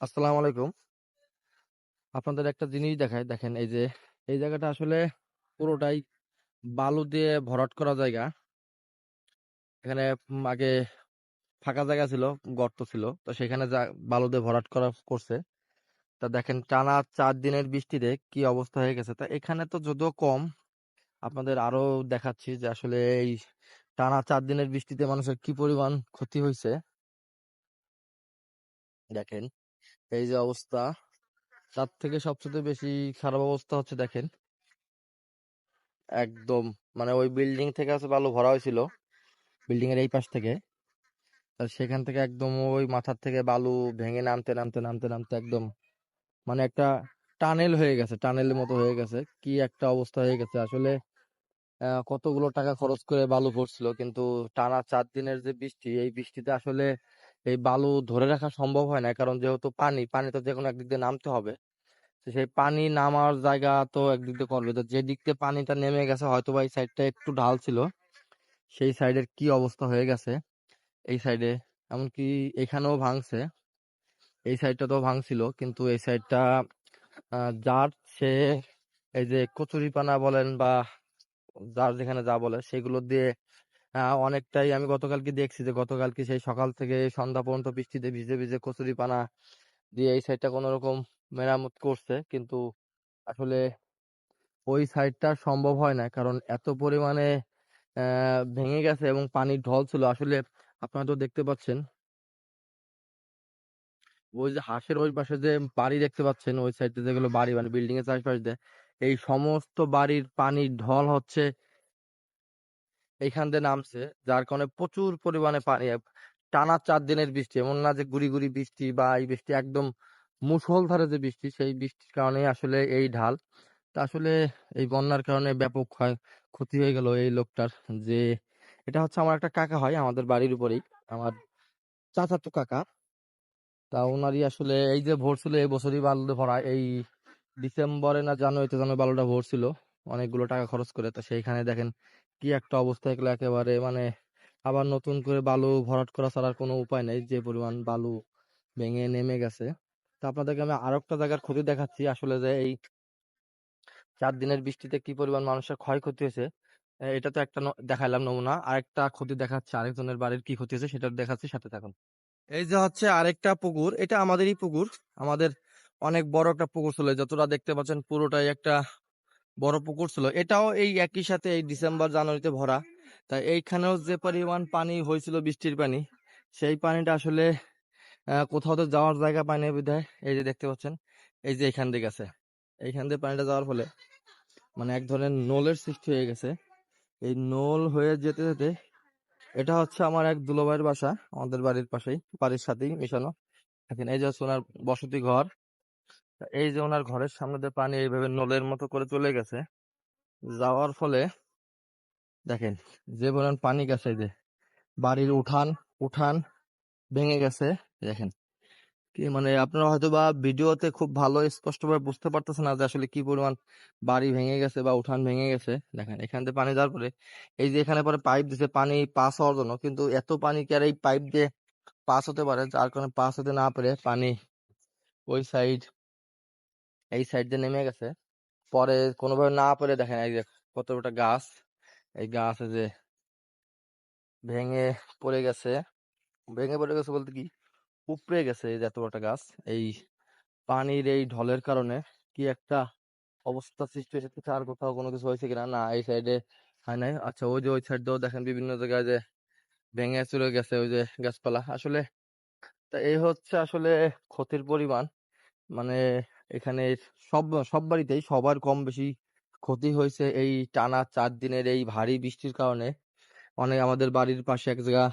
আসসালামু আলাইকুম। আপনাদের একটা জিনিস দেখায় দেখেন এই যে, এই জায়গাটা আসলে পুরোটাই বালু দিয়ে ভরাট করা জায়গা। এখানে আগে ফাঁকা জায়গা ছিল, গর্ত ছিল, তো সেখানে বালু দিয়ে ভরাট করা করছে। তা দেখেন টানা চার দিনের বৃষ্টিতে কি অবস্থা হয়ে গেছে। তা এখানে তো যদিও কম, আপনাদের আরও দেখাচ্ছি যে আসলে এই টানা চার দিনের বৃষ্টিতে মানুষের কি পরিমাণ ক্ষতি হয়েছে দেখেন এই যে অবস্থা, তার থেকে সবচেয়ে বেশি খারাপ অবস্থা হচ্ছে দেখেন। একদম মানে ওই বিল্ডিং থেকে আছে বালু ভরা হয়েছিল বিল্ডিং এর এই পাশ থেকে। আর সেখান থেকে একদম ওই মাথার থেকে বালু ভেঙে নামতে নামতে নামতে নামতে একদম মানে একটা টানেল হয়ে গেছে, টানেলের মতো হয়ে গেছে। কি একটা অবস্থা হয়ে গেছে। আসলে কতগুলো টাকা খরচ করে বালু পড়ছিল কিন্তু টানা চার দিনের যে বৃষ্টি, এই বৃষ্টিতে আসলে এই বালু ধরে রাখা সম্ভব হয় না। কারণ যেহেতু পানি পানি তো যে কোনো একদিক দিয়ে নামতে হবে। তো সেই পানি নামার জায়গা তো একদিক দিয়ে করবে। তো যে দিক দিয়ে পানিটা নেমে গেছে হয়তো বা এই সাইডটা একটু ঢাল ছিল। সেই সাইডের কি অবস্থা হয়ে গেছে? এই সাইডে, এমনকি এখানেও ভাঙছে। এই সাইডটা তো ভাঙছিল, কিন্তু এই সাইডটা যার সে, এই যে কচুরিপানা বলেন বা যার যেখানে যা বলে, সেগুলো দিয়ে অনেকটাই আমি গতকালকে দেখছি যে, গতকালকে সেই সকাল থেকে সন্ধ্যা পর্যন্ত বৃষ্টিতে ভিজে ভিজে কচুরিপানা দিয়ে এই সাইডটা কোনো রকম মেরামত করছে। কিন্তু আসলে ওই সাইডটা সম্ভব হয় না। কারণ এত পরিমাণে ভেঙে গেছে এবং পানির ঢল ছিল। আসলে আপনারা তো দেখতে পাচ্ছেন ওই যে হাঁসের ওই পাশে যে বাড়ি দেখতে পাচ্ছেন, ওই সাইডে যেগুলো বাড়ি মানে বিল্ডিং এর চারপাশ এই সমস্ত বাড়ির পানির ঢল হচ্ছে এইখান দিয়ে নামছে, যার কারণে প্রচুর পরিমাণে পানি টানা চার দিনের বৃষ্টি। এমন না যে গুড়ি গুড়ি বৃষ্টি বা এই বৃষ্টি একদম মুষলধারে যে বৃষ্টি, সেই বৃষ্টির কারণে আসলে এই ঢাল। তা আসলে এই বন্যার কারণে ব্যাপক ক্ষতি হয়ে গেল এই লোকটার যে, এটা হচ্ছে আমার একটা কাকা হয়, আমাদের বাড়ির উপরেই। আমার চাচাতো কাকা। তা ওনারই আসলে এই যে ভোর ছিল, এই বছরই বালুতে ভরা। এই ডিসেম্বরে না জানুয়ারিতে যেন বালুটা ভোর ছিল অনেকগুলো টাকা খরচ করে। তো সেইখানে দেখেন কি একটা অবস্থা এগুলো একেবারে মানে আবার নতুন করে বালু ভরাট করা ছাড়ার কোনো উপায় নেই, যে পরিমাণ বালু ভেঙে নেমে গেছে। তা আপনাদেরকে আমি আরও একটা জায়গার ক্ষতি দেখাচ্ছি, আসলে যে এই চার দিনের বৃষ্টিতে কি পরিমাণ মানুষের ক্ষয়ক্ষতি হয়েছে এটা তো একটা দেখাইলাম নমুনা। আরেকটা ক্ষতি দেখাচ্ছে, আরেকজনের বাড়ির কি ক্ষতি হয়েছে সেটা দেখাচ্ছি, সাথে থাকুন। এই যে হচ্ছে আরেকটা পুকুর, এটা আমাদেরই পুকুর, আমাদের অনেক বড় একটা পুকুর ছিল, যতটা দেখতে পাচ্ছেন পুরোটাই একটা বড় পুকুর ছিল। এটাও এই একই সাথে এই ডিসেম্বর জানুয়ারিতে ভরা। তাই এইখানেও যে পরিমাণ পানি হয়েছিল বৃষ্টির পানি, সেই পানিটা আসলে কোথাও তো যাওয়ার জায়গা পায়নি বিধায় এই যে দেখতে পাচ্ছেন, এই যে এখান দিয়ে গেছে এইখান দিয়ে পানিটা যাওয়ার ফলে মানে এক ধরনের নোলের সৃষ্টি হয়ে গেছে। এই নোল হয়ে যেতে যেতে এটা হচ্ছে আমার এক দুলোভাইয়ের বাসা। আমাদের বাড়ির পাশেই, বাড়ির সাথেই মিশানো। এই যে ওনার বসতি ঘর। এই যে ওনার ঘরের সামনে দিয়ে পানি এইভাবে নলের মতো করে চলে গেছে, যাওয়ার ফলে দেখেন যে পরিমাণ পানি গেছে যে, বাড়ির উঠান উঠান ভেঙে গেছে, দেখেন। কি মানে আপনারা হয়তো বা ভিডিওতে খুব ভালো স্পষ্টভাবে বুঝতে পারতেছেন না যে আসলে কি পরিমাণ বাড়ি ভেঙে গেছে বা উঠান ভেঙে গেছে। দেখেন এখান থেকে পানি যাওয়ার পরে এই যে এখানে পরে পাইপ দিছে, পানি পাস হওয়ার জন্য, কিন্তু এত পানি কি আর এই পাইপ দিয়ে পাস হতে পারে? যার কারণে পাস হতে না পারে পানি ওই সাইড এই সাইড দিয়ে নেমে গেছে। পরে কোনোভাবে না পারে দেখেন এই যে কত একটা গাছ, এই গাছ যে ভেঙে পড়ে গেছে। ভেঙে পড়ে গেছে বলতে কি? উপড়ে গেছে এই এত বড় গাছ। এই পানির এই ঢলের কারণে কি একটা অবস্থা সৃষ্টি হয়েছে আর কোথাও কোনো কিছু হয়েছে কিনা? না, এই সাইডে হয় নাই। আচ্ছা ওই যে ওই সাইড দিয়েও দেখেন বিভিন্ন জায়গায় যে ভেঙে চলে গেছে ওই যে গাছপালা। আসলে তা এই হচ্ছে আসলে ক্ষতির পরিমাণ। মানে এখানে সব সব বাড়িতেই সবার কম বেশি ক্ষতি হয়েছে এই টানা চার দিনের এই ভারী বৃষ্টির কারণে। অনেক আমাদের বাড়ির পাশে এক জায়গা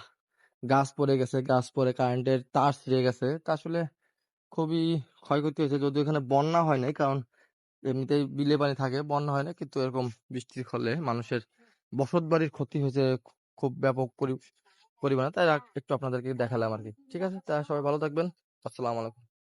গাছ পড়ে গেছে, গাছ পড়ে কারেন্টের তার ছিঁড়ে গেছে। তা আসলে খুবই ক্ষয়ক্ষতি হয়েছে। যদিও এখানে বন্যা হয় নাই, কারণ এমনিতেই বিলে পানি থাকে, বন্যা হয় না কিন্তু এরকম বৃষ্টির ফলে মানুষের বসত বাড়ির ক্ষতি হয়েছে খুব ব্যাপক পরি- পরিমাণে। তাই একটু আপনাদেরকে দেখালাম আর কি। ঠিক আছে? তা সবাই ভালো থাকবেন। আসসালামু আলাইকুম।